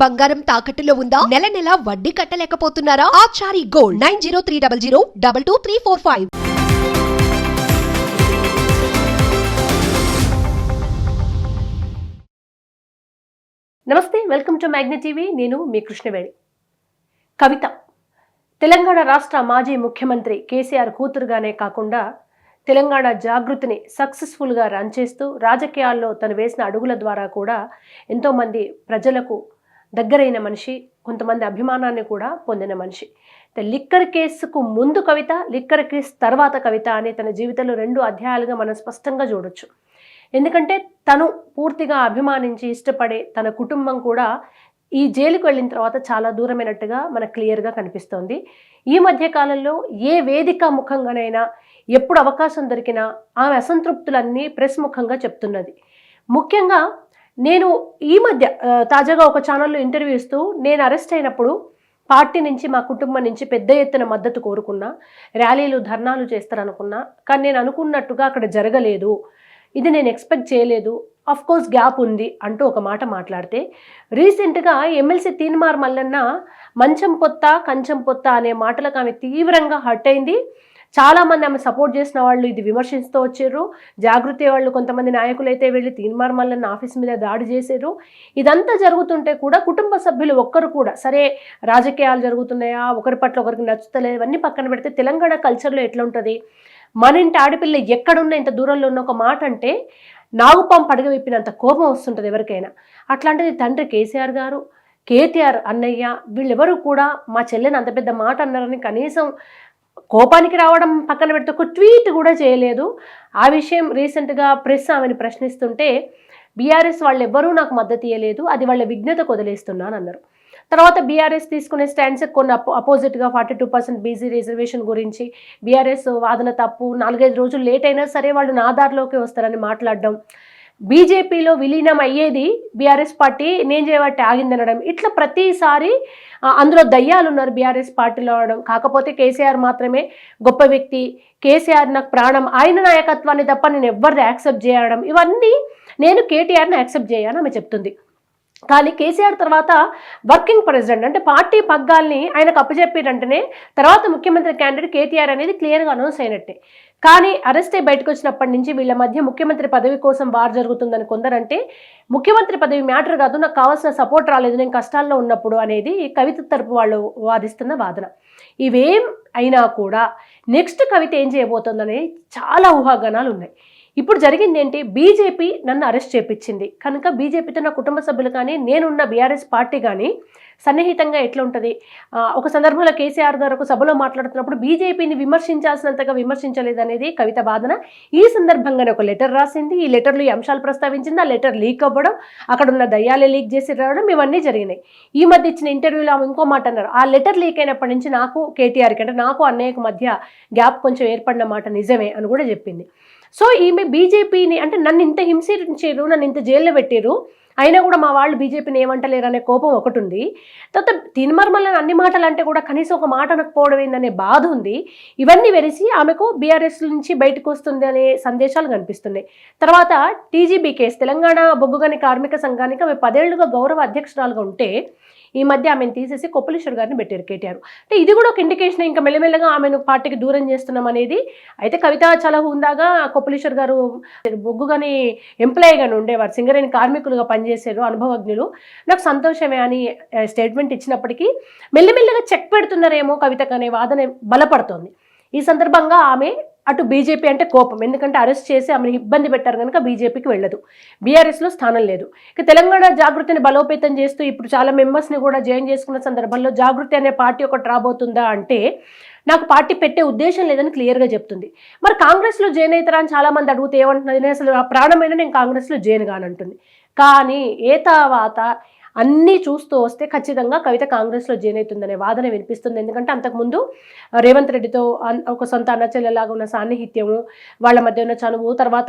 బంగారం తాకట్టులో ఉందా? నెల నెల వడ్డీ కట్టలేకపోతున్నారా? Achari gold nine zero three double zero double two three four five. నమస్తే వెల్కమ్ టు మ్యాగ్నె టీవీ. నేను మీ కృష్ణవేణి. కవిత. తెలంగాణ రాష్ట్ర మాజీ ముఖ్యమంత్రి కేసీఆర్ కూతురుగానే కాకుండా తెలంగాణ జాగృతిని సక్సెస్ఫుల్గా రన్ చేస్తూ రాజకీయాల్లో తను వేసిన అడుగుల ద్వారా కూడా ఎంతోమంది ప్రజలకు దగ్గరైన మనిషి కొంతమంది అభిమానాన్ని కూడా పొందిన మనిషి. లిక్కర్ కేసుకు ముందు కవిత లిక్కర్ కేసు తర్వాత కవిత అనే తన జీవితంలో రెండు అధ్యాయాలుగా మనం స్పష్టంగా చూడొచ్చు. ఎందుకంటే తను పూర్తిగా అభిమానించి ఇష్టపడే తన కుటుంబం కూడా ఈ జైలుకు వెళ్ళిన తర్వాత చాలా దూరమైనట్టుగా మనకు క్లియర్గా కనిపిస్తోంది. ఈ మధ్య కాలంలో ఏ వేదిక ముఖంగానైనా ఎప్పుడు అవకాశం దొరికినా ఆమె అసంతృప్తులన్నీ ప్రెస్ ముఖంగా చెప్తున్నది. ముఖ్యంగా నేను ఈ మధ్య తాజాగా ఒక ఛానల్లో ఇంటర్వ్యూ ఇస్తూ నేను అరెస్ట్ అయినప్పుడు పార్టీ నుంచి మా కుటుంబం నుంచి పెద్ద ఎత్తున మద్దతు కోరుకున్నా ర్యాలీలు ధర్నాలు చేస్తారనుకున్నా కానీ నేను అనుకున్నట్టుగా అక్కడ జరగలేదు. ఇది నేను ఎక్స్పెక్ట్ చేయలేదు. అఫ్ కోర్స్ గ్యాప్ ఉంది అంటూ ఒక మాట మాట్లాడితే రీసెంట్గా ఎమ్మెల్సీ తీన్మార్ మల్లన్న మంచం పొత్త కంచం పొత్త అనే మాటలకు ఆమె తీవ్రంగా హర్ట్ అయింది. చాలామంది ఆమె సపోర్ట్ చేసిన వాళ్ళు ఇది విమర్శిస్తూ వచ్చారు. జాగృతి వాళ్ళు కొంతమంది నాయకులు అయితే వెళ్ళి తీన్మార్ మల్లన్న ఆఫీస్ మీద దాడి చేశారు. ఇదంతా జరుగుతుంటే కూడా కుటుంబ సభ్యులు ఒక్కరు కూడా సరే రాజకీయాలు జరుగుతున్నాయా ఒకరి పట్ల ఒకరికి నచ్చుతలేదు ఇవన్నీ పక్కన పెడితే తెలంగాణ కల్చర్లో ఎట్లా ఉంటుంది? మన ఇంటి ఆడపిల్ల ఎక్కడున్న ఇంత దూరంలో ఉన్న ఒక మాట అంటే నాగుపాం పడగ విప్పినంత కోపం వస్తుంటుంది ఎవరికైనా. అట్లాంటిది తండ్రి కేసీఆర్ గారు కేటీఆర్ అన్నయ్య వీళ్ళెవరూ కూడా మా చెల్లెని అంత పెద్ద మాట అన్నారని కనీసం కోపానికి రావడం పక్కన పెడితే ఒక ట్వీట్ కూడా చేయలేదు. ఆ విషయం రీసెంట్గా ప్రెస్ ఆమెను ప్రశ్నిస్తుంటే బీఆర్ఎస్ వాళ్ళు ఎవ్వరూ నాకు మద్దతు ఇవ్వలేదు అది వాళ్ళ విఘ్నత వదిలేస్తున్నాను అన్నారు. తర్వాత బీఆర్ఎస్ తీసుకునే స్టాండ్స్ కొన్ని అపో అపోజిట్గా forty two percent BC reservation గురించి బీఆర్ఎస్ వాదన తప్పు నాలుగైదు రోజులు లేట్ అయినా సరే వాళ్ళు నా దారిలోకి వస్తారని మాట్లాడడం బీజేపీలో విలీనం అయ్యేది బీఆర్ఎస్ పార్టీ నేను చేయబట్టి ఆగిందనడం ఇట్లా ప్రతిసారి అందులో దయ్యాలు ఉన్నారు బీఆర్ఎస్ పార్టీలో అవడం కాకపోతే కేసీఆర్ మాత్రమే గొప్ప వ్యక్తి. కేసీఆర్ నాకు ప్రాణం. ఆయన నాయకత్వాన్ని తప్ప నేను ఎవరిది యాక్సెప్ట్ చేయడం. ఇవన్నీ నేను కేటీఆర్ని యాక్సెప్ట్ చేయను ఆమె చెప్తుంది. కానీ కేసీఆర్ తర్వాత వర్కింగ్ ప్రెసిడెంట్ అంటే పార్టీ పగ్గాల్ని ఆయనకు అప్పచెప్పిరంటేనే తర్వాత ముఖ్యమంత్రి క్యాండిడేట్ కేటీఆర్ అనేది క్లియర్గా అనౌన్స్ అయినట్టే. కానీ అరెస్ట్ అయి బయటకు వచ్చినప్పటి నుంచి వీళ్ళ మధ్య ముఖ్యమంత్రి పదవి కోసం వార్ జరుగుతుందని కొందరంటే ముఖ్యమంత్రి పదవి మ్యాటర్ కాదు నాకు కావాల్సిన సపోర్ట్ రాలేదు నేను కష్టాల్లో ఉన్నప్పుడు అనేది కవిత తరపు వాళ్ళు వాదిస్తున్న వాదన. ఇవేం అయినా కూడా నెక్స్ట్ కవిత ఏం చేయబోతుందనే చాలా ఊహాగానాలు ఉన్నాయి ఇప్పుడు జరిగింది ఏంటి బీజేపీ నన్ను అరెస్ట్ చేపించింది. కనుక బీజేపీతో నా కుటుంబ సభ్యులు కానీ నేనున్న బీఆర్ఎస్ పార్టీ కానీ సన్నిహితంగా ఎట్లా ఉంటుంది ఒక సందర్భంలో కేసీఆర్ గారు ఒక సభలో మాట్లాడుతున్నప్పుడు బీజేపీని విమర్శించాల్సినంతగా విమర్శించలేదనేది కవిత వాదన. ఈ సందర్భంగానే ఒక లెటర్ రాసింది. ఈ లెటర్లో ఈ అంశాలు ప్రస్తావించింది. ఆ లెటర్ లీక్ అవ్వడం అక్కడ ఉన్న దయ్యాలే లీక్ చేసి రావడం ఇవన్నీ జరిగినాయి. ఈ మధ్య ఇచ్చిన ఇంటర్వ్యూలో ఆమె ఇంకో మాట అన్నారు. ఆ లెటర్ లీక్ అయినప్పటి నుంచి నాకు కేటీఆర్కి అంటే నాకు అన్నయ్యకు మధ్య గ్యాప్ కొంచెం ఏర్పడిన మాట నిజమే అని కూడా చెప్పింది. సో ఈమె బీజేపీని అంటే నన్ను ఇంత హింసించారు నన్ను ఇంత జైల్లో పెట్టారు అయినా కూడా మా వాళ్ళు బీజేపీని ఏమంటలేరు అనే కోపం ఒకటి ఉంది తర్వాత తిన్మర్మల్ని అన్ని మాటలు అంటే కూడా కనీసం ఒక మాట అనకపోవడం ఏందనే బాధ ఉంది. ఇవన్నీ వెలిసి ఆమెకు బీఆర్ఎస్ నుంచి బయటకు వస్తుంది అనే సందేశాలు కనిపిస్తున్నాయి. తర్వాత టీజీబీ కేసు తెలంగాణ బొగ్గుగని కార్మిక సంఘానికి ఆమె పదేళ్ళుగా గౌరవ అధ్యక్షురాలుగా ఉంటే ఈ మధ్య ఆమెను తీసేసి కొప్పలేశ్వర్ గారిని పెట్టారు కేటీఆర్. అంటే ఇది కూడా ఒక ఇండికేషన్ ఇంకా మెల్లమెల్లగా ఆమెను పార్టీకి దూరం చేస్తున్నాం అనేది. అయితే కవిత చాలా హుందాగా కొప్పలేశ్వర్ గారు బొగ్గుగాని ఎంప్లాయీగానే ఉండేవారు. సింగరేణి కార్మికులుగా పనిచేశారు అనుభవజ్ఞులు. నాకు సంతోషమే అని స్టేట్మెంట్ ఇచ్చినప్పటికీ మెల్లమెల్లగా చెక్ పెడుతున్నారేమో కవితకు అనే వాదన బలపడుతోంది. ఈ సందర్భంగా ఆమె అటు బీజేపీ అంటే కోపం. ఎందుకంటే అరెస్ట్ చేసి ఆమెను ఇబ్బంది పెట్టారు కనుక బీజేపీకి వెళ్ళదు. బీఆర్ఎస్లో స్థానం లేదు. ఇక తెలంగాణ జాగృతిని బలోపేతం చేస్తూ ఇప్పుడు చాలా మెంబర్స్ని కూడా జాయిన్ చేసుకున్న సందర్భంలో జాగృతి అనే పార్టీ ఒకటి రాబోతుందా అంటే నాకు పార్టీ పెట్టే ఉద్దేశం లేదని క్లియర్గా చెప్తుంది. మరి కాంగ్రెస్లో జాయిన్ అవుతారా అని చాలామంది అడుగుతే ఏమంటున్నది అసలు ఆ ప్రాణమైన నేను కాంగ్రెస్లో జాయిన్ కానంటుంది. కానీ ఏ తర్వాత అన్నీ చూస్తూ వస్తే ఖచ్చితంగా కవిత కాంగ్రెస్లో జాయిన్ అవుతుందనే వాదన వినిపిస్తుంది. ఎందుకంటే అంతకుముందు రేవంత్ రెడ్డితో ఒక సొంత అన్నచెల్లెలాగా ఉన్న సాన్నిహిత్యము వాళ్ళ మధ్య ఉన్న చనువు తర్వాత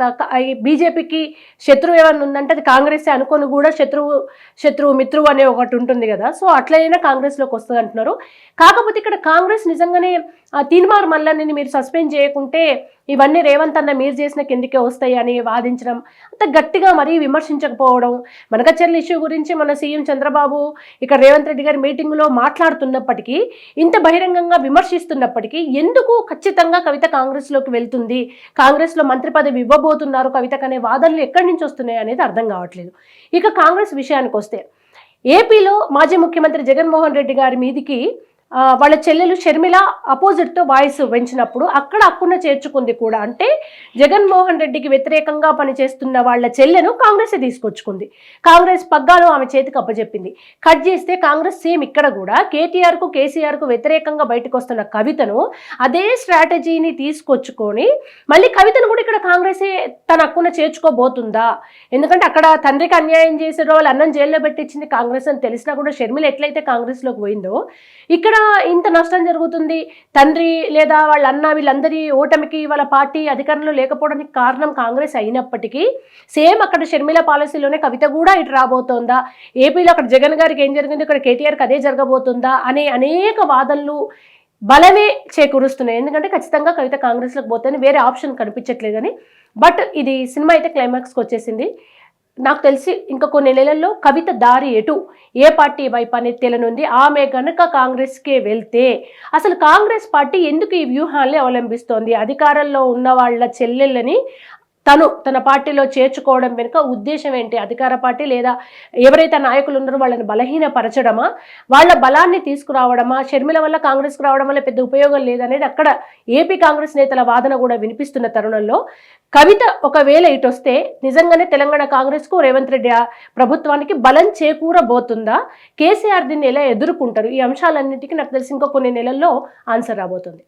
బీజేపీకి శత్రువు ఏమన్నా ఉందంటే అది కాంగ్రెస్ అనుకొని కూడా శత్రువు శత్రువు మిత్రువు అనే ఒకటి ఉంటుంది కదా. సో అట్లయినా కాంగ్రెస్లోకి వస్తుంది అంటున్నారు. కాకపోతే ఇక్కడ కాంగ్రెస్ నిజంగానే ఆ, తీన్మార్ మల్లని మీరు సస్పెండ్ చేయకుంటే ఇవన్నీ రేవంత్ అన్న మీరు చేసిన కిందికే వస్తాయి అని వాదించడం అంత గట్టిగా మరీ విమర్శించకపోవడం. మనకచర్ల ఇష్యూ గురించి మన సీఎం చంద్రబాబు ఇక్కడ రేవంత్ రెడ్డి గారి మీటింగ్లో మాట్లాడుతున్నప్పటికీ ఇంత బహిరంగంగా విమర్శిస్తున్నప్పటికీ ఎందుకు ఖచ్చితంగా కవిత కాంగ్రెస్లోకి వెళ్తుంది? కాంగ్రెస్లో మంత్రి పదవి ఇవ్వబోతున్నారు కవితకు అనే వాదనలు ఎక్కడి నుంచి వస్తున్నాయి అనేది అర్థం కావట్లేదు. ఇక కాంగ్రెస్ విషయానికి వస్తే ఏపీలో మాజీ ముఖ్యమంత్రి జగన్మోహన్ రెడ్డి గారి మీదికి వాళ్ళ చెల్లెలు షర్మిల అపోజిట్తో వాయిస్ పెంచినప్పుడు అక్కడ అక్కున చేర్చుకుంది కూడా. అంటే జగన్మోహన్ రెడ్డికి వ్యతిరేకంగా పనిచేస్తున్న వాళ్ళ చెల్లెను కాంగ్రెస్ తీసుకొచ్చుకుంది. కాంగ్రెస్ పగ్గాలు ఆమె చేతికి అప్పచెప్పింది కట్ చేస్తే కాంగ్రెస్ సేమ్ ఇక్కడ కూడా. కేటీఆర్కు కేసీఆర్కు వ్యతిరేకంగా బయటకు వస్తున్న కవితను అదే స్ట్రాటజీని తీసుకొచ్చుకొని మళ్ళీ కవితను కూడా ఇక్కడ కాంగ్రెసే తన అక్కున చేర్చుకోబోతుందా? ఎందుకంటే అక్కడ తండ్రికి అన్యాయం చేసిన వాళ్ళు అన్నం జైల్లో పెట్టించింది కాంగ్రెస్ అని తెలిసినా కూడా షర్మిల ఎట్లయితే కాంగ్రెస్లోకి పోయిందో ఇక్కడ ఇంత నష్టం జరుగుతుంది. తండ్రి లేదా వాళ్ళ అన్న వీళ్ళందరి ఓటమికి వాళ్ళ పార్టీ అధికారంలో లేకపోవడానికి కారణం కాంగ్రెస్ అయినప్పటికీ సేమ్ అక్కడ షర్మిల పాలసీలోనే కవిత కూడా ఇటు రాబోతోందా? ఏపీలో అక్కడ జగన్ గారికి ఏం జరిగింది? ఇక్కడ కేటీఆర్కి అదే జరగబోతుందా? అనే అనేక వాదనలు బలమే చేకూరుస్తున్నాయి. ఎందుకంటే ఖచ్చితంగా కవిత కాంగ్రెస్లోకి పోతే వేరే ఆప్షన్ కనిపించట్లేదని. బట్ ఇది సినిమా అయితే క్లైమాక్స్కి వచ్చేసింది. నాకు తెలిసి ఇంకా కొన్ని నెలల్లో కవిత దారి ఎటు ఏ పార్టీ వైపు అనేది తెలనుంది ఆమె గనక కాంగ్రెస్కే వెళ్తే అసలు కాంగ్రెస్ పార్టీ ఎందుకు ఈ వ్యూహాన్ని అవలంబిస్తోంది? అధికారంలో ఉన్న వాళ్ళ చెల్లెళ్ళని తను తన పార్టీలో చేర్చుకోవడం వెనుక ఉద్దేశం ఏంటి? అధికార పార్టీ లేదా ఎవరైతే నాయకులు ఉన్నారో వాళ్ళని బలహీనపరచడమా? వాళ్ళ బలాన్ని తీసుకురావడమా? షర్మిల వల్ల కాంగ్రెస్కు రావడం వల్ల పెద్ద ఉపయోగం లేదనేది అక్కడ ఏపీ కాంగ్రెస్ నేతల వాదన కూడా వినిపిస్తున్న తరుణంలో కవిత ఒకవేళ ఇటు వస్తే నిజంగానే తెలంగాణ కాంగ్రెస్కు రేవంత్ రెడ్డి ప్రభుత్వానికి బలం చేకూరబోతుందా? కేసీఆర్ దీన్ని ఎలా ఎదుర్కొంటారు? ఈ అంశాలన్నిటికీ నాకు తెలిసి ఇంకో కొన్ని నెలల్లో ఆన్సర్ రాబోతుంది.